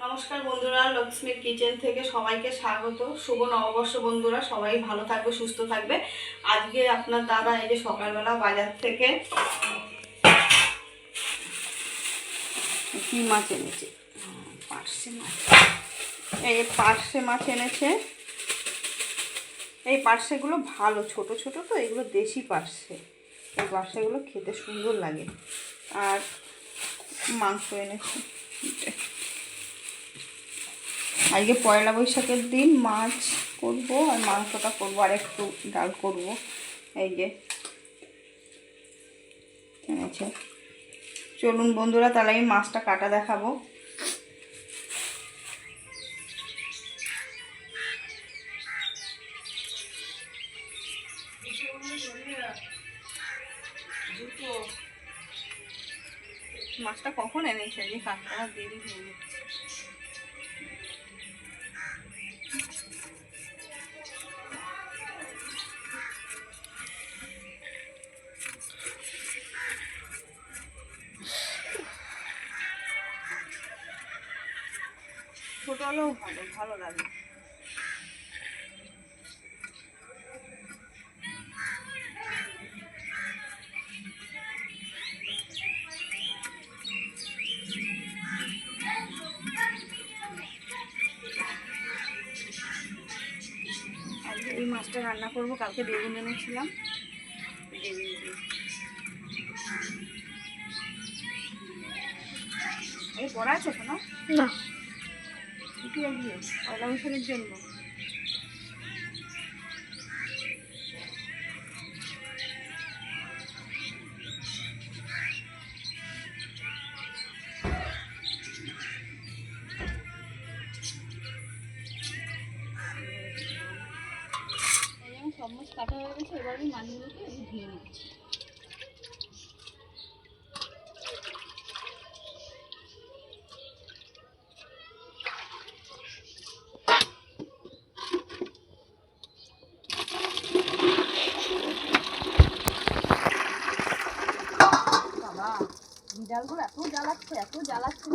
নমস্কার বন্ধুরা লক্ষ্মীর কিচেন থেকে সবাইকে স্বাগত। শুভ নববর্ষ বন্ধুরা, সবাই ভালো থাকবে, সুস্থ থাকবে। আজকে আপনার দাদা এই যে সকালবেলা বাজার থেকে কি মাছ এনেছে? পার্শে মাছ। এই যে পার্শে মাছ এনেছে। এই পার্শেগুলো ভালো, ছোট ছোট তো, এগুলো দেশি পার্শে। এই পার্শেগুলো খেতে সুন্দর লাগে। আর মাংস এনেছে। আজকে পয়লা বৈশাখের দিন মাছ করব আর মাংসটা করব আর একটু ডাল করব। এই যে। এনেছে চলুন বন্ধুরা, তাহলে আমি মাছটা কাটা দেখাবো। মাছটা কখন এনেছে? যে কাঁকড়া দেরি হয়ে ছোট হলেও ভালো ভালো লাগে। এই মাছটা রান্না করব, কালকে বেগুন এনেছিলাম। এই পড়া আছে না। ছুটি আজকে পয়লা বৈশাখের জন্য। সব মাছ কাটা হয়ে গেছে, এবার আমি মাছগুলোকে ধুয়ে নিচ্ছি বাবা বিড়ালগুলো এত জ্বালাচ্ছে এত জ্বালাচ্ছে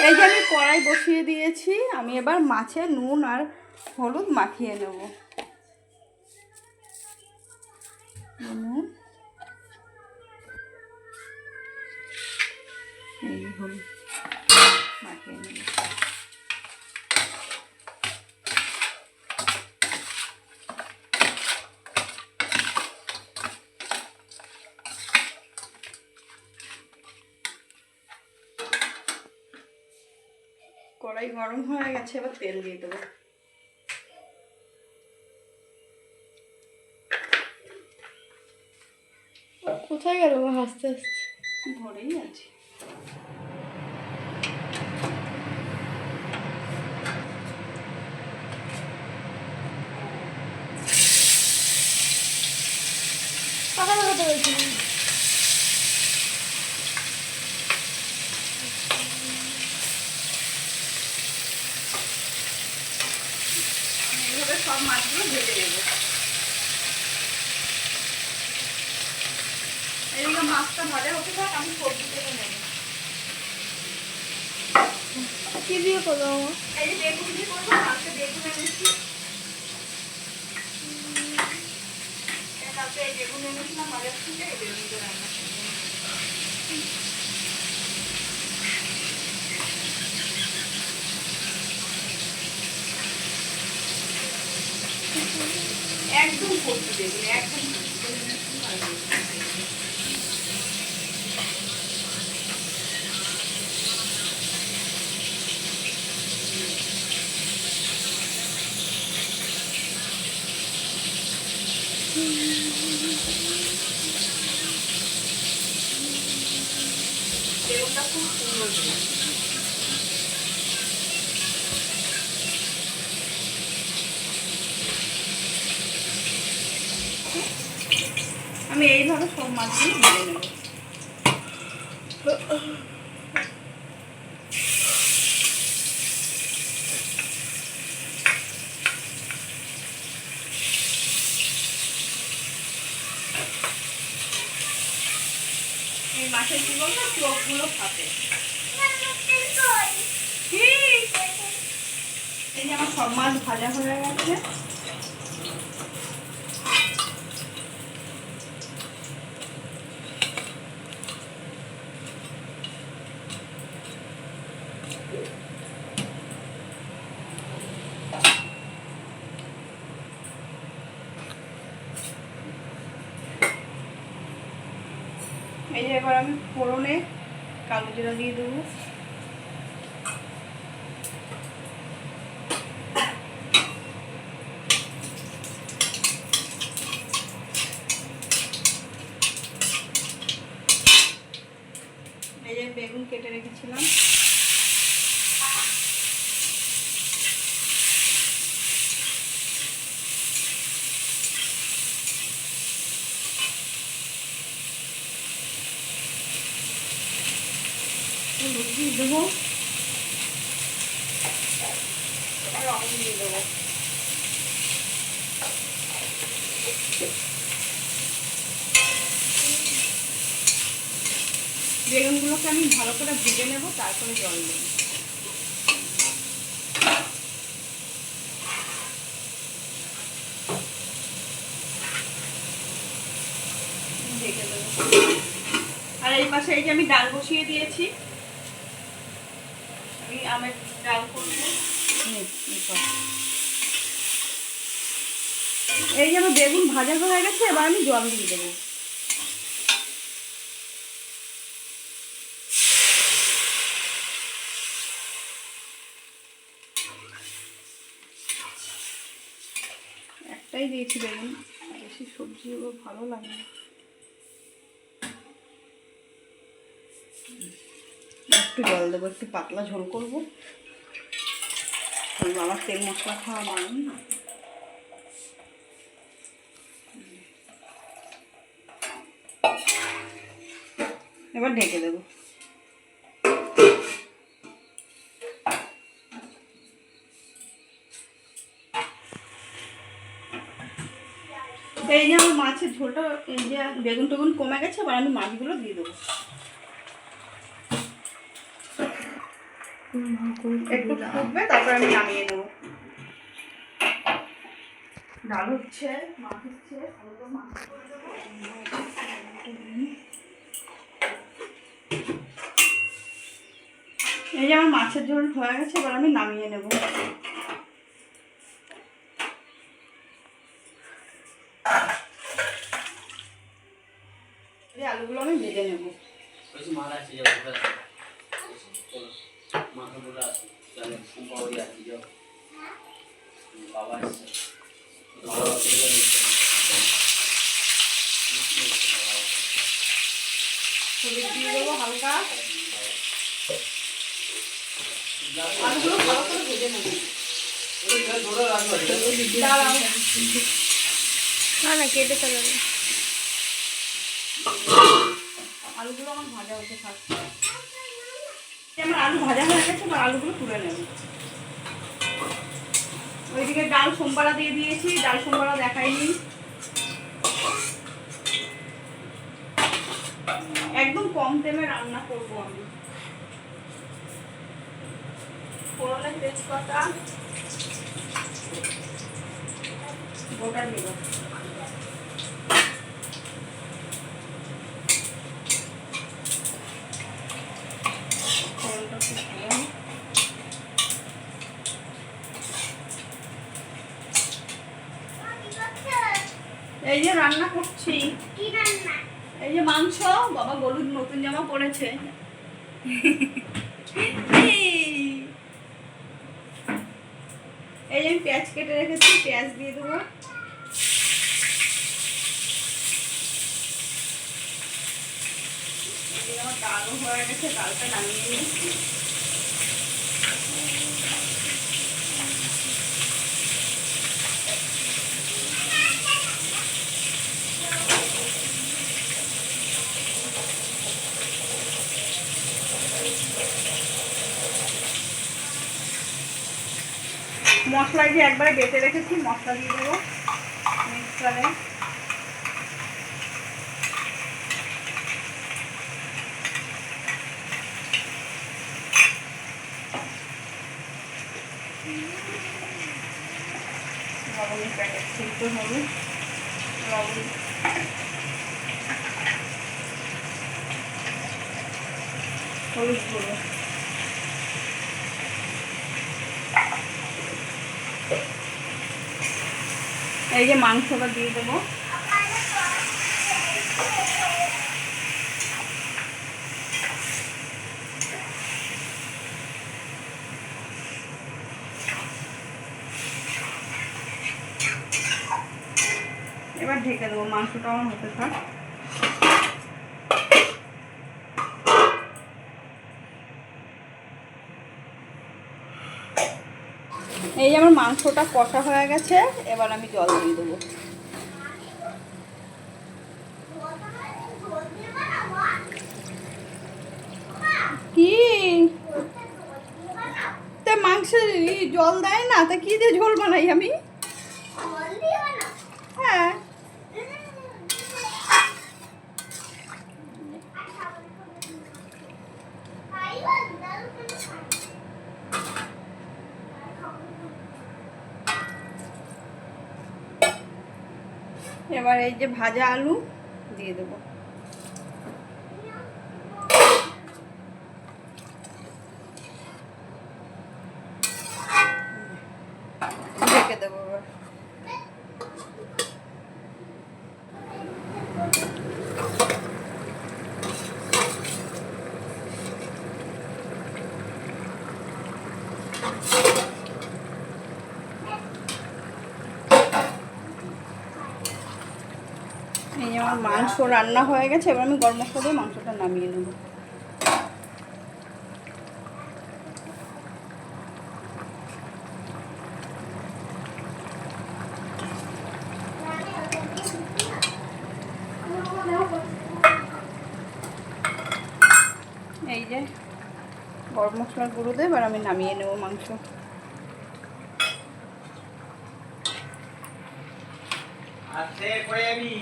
এই যে আমি কড়াই বসিয়ে দিয়েছি। আমি এবার মাছে নুন আর হলুদ মাখিয়ে নেব। মাখিয়ে নেব। কড়াই গরম হয়ে গেছে এবার তেল দিয়ে দেবো। কোথায় গেল হাসতে হাসতে ঘরেই আছে। কথা বলছি আমি এইভাবে সব মাছগুলো ভেজে নেব এইগুলো মাছটা ভাজা হতে থাক আমি সবজি থেকে নেব। কি দিয়ে করব? এই যে বেগুন দিয়ে করব কালকে বেগুন এনেছি। কালকে বেগুন এনেছিলাম বাজার থেকে বেগুন দিয়ে রান্না একদম করতে দেবেন একদম করতে বেগুনটা খুব সুন্দর ছিল। এইভাবে সব মাছগুলো ভেজে নেব এই মাছের কি বলতো চোখগুলো ফাটে এই যে আমার সব মাছ ভাজা হয়ে গেছে रही दूँ হলুদ দিয়ে দেবো রং দিয়ে বেগুনগুলোকে আমি ভালো করে ভেজে নেব, তারপরে জল দেবো। আর এই পাশে এই যে আমি ডাল বসিয়ে দিয়েছি আমি আমের ডাল এই বেগুন ভাজা হয়ে গেছে, এবার আমি জল দিয়ে দেবো। একটাই দিয়েছি বেগুন বেশি সবজি ভালো লাগে না। একটু জল দেবো, একটু পাতলা ঝোল করব। বাবার তেল মশলা খাওয়া বারণ। এবার ঢেকে দেবো। এই যে আমার মাছের ঝোলটা, এই যে বেগুন টেগুন কমে গেছে, এবার আমি মাছগুলো দিয়ে দেবো। একটু তারপর আমি নামিয়ে ডাল হচ্ছে, মাছ। এই যে আমার মাছের ঝোল হয়ে গেছে, এবার আমি নামিয়ে নেব। আলুগুলো আমি ভেজে নেব। আলুগুলো না না, কেটে ফেলো আলুগুলো আমার ভাজা হতে থাকছে আমার আলু ভাজা হয়ে গেছে, এবার আলুগুলো তুলে নেব। ওইদিকে ডাল সোমবারা দিয়ে দিয়েছি, ডাল সোমবারা দেখাইনি। কম তেলে রান্না করব আমি। ফোড়নে তেজপাতা গোটা ভালো। এই যে রান্না করছি। এই যে মাংস, বাবা গলুদ নতুন জামা পরেছে। এই যে আমি পেঁয়াজ কেটে রেখেছি, পেঁয়াজ দিয়ে দেবো। আমার ডালও হয়ে গেছে, ডালটা নামিয়ে নিই মশলা দিয়ে একবারে বেটে রেখেছি মশলা দিয়ে দেবো। মিক্সারে। লবণের প্যাকেট হলুদ এই যে মাংসটা দিয়ে দেবো। এবার ঢেকে দেবো মাংসটা আমার হতে থাক। এই যে আমার মাংসটা কষা হয়ে গেছে, এবার আমি জল দিয়ে দেবো। কি? তা মাংসে ই জল দেয় না, তা কি দিয়ে ঝোল বানাই আমি হ্যাঁ এবার এই যে ভাজা আলু দিয়ে দেবো। ঢেকে দেবো এবার এই যে আমার মাংস রান্না হয়ে গেছে, এবার আমি গরম মশলা দিয়ে মাংসটা নামিয়ে নেব। এই যে, গরম মশলার গুঁড়ো দিয়ে এবার আমি নামিয়ে নেব মাংস। আস্তে করে যাবি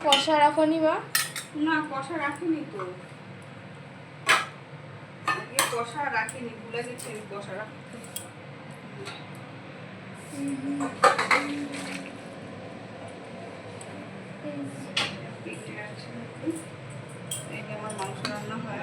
কষা রাখনি বা? না কষা রাখিনি তো। আগে কষা রাখিনি ভুলে গেছি আমি কষা যে আমার মাংস রান্না হয়ে